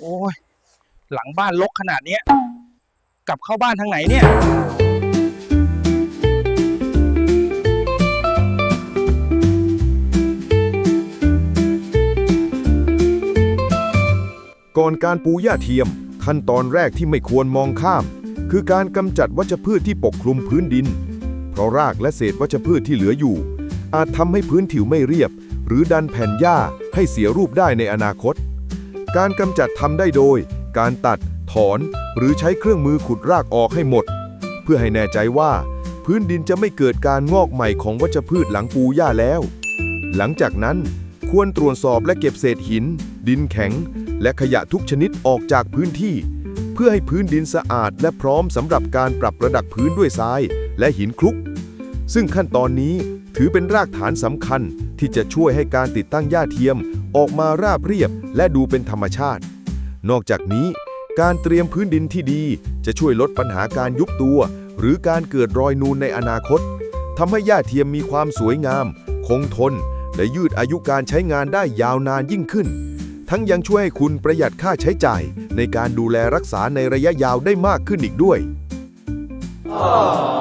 โอ้ยหลังบ้านรกขนาดเนี้ยกลับเข้าบ้านทางไหนเนี่ย ก่อนการปูหญ้าเทียม ขั้นตอนแรกที่ไม่ควรมองข้าม คือการกำจัดวัชพืชที่ปกคลุมพื้นดิน เพราะรากและเศษวัชพืชที่เหลืออยู่ อาจทำให้พื้นผิวไม่เรียบ หรือดันแผ่นหญ้าให้เสียรูปได้ในอนาคต การกำจัดทำได้โดย การตัด ถอน หรือใช้เครื่องมือขุดรากออกให้หมด เพื่อให้แน่ใจว่า พื้นดินจะไม่เกิดการงอกใหม่ของวัชพืชหลังปูหญ้าแล้ว หลังจากนั้นควรตรวจสอบและเก็บเศษหิน ดินแข็ง และขยะทุกชนิดออกจากพื้นที่ เพื่อให้พื้นดินสะอาดและพร้อมสำหรับการปรับระดับพื้นด้วยทราย และหินคลุก ซึ่งขั้นตอนนี้ถือเป็นรากฐานสำคัญที่จะช่วยให้การติดตั้งหญ้าเทียมออกมาราบเรียบและดูเป็นธรรมชาติ นอกจากนี้ การเตรียมพื้นดินที่ดีจะช่วยลดปัญหาการยุบตัว หรือการเกิดรอยนูนในอนาคตทำให้หญ้าเทียมมีความสวยงาม คงทน และยืดอายุการใช้งานได้ยาวนานยิ่งขึ้น ทั้งยังช่วยให้คุณประหยัดค่าใช้จ่าย ในการดูแลรักษาในระยะยาวได้มากขึ้นอีกด้วย Aww.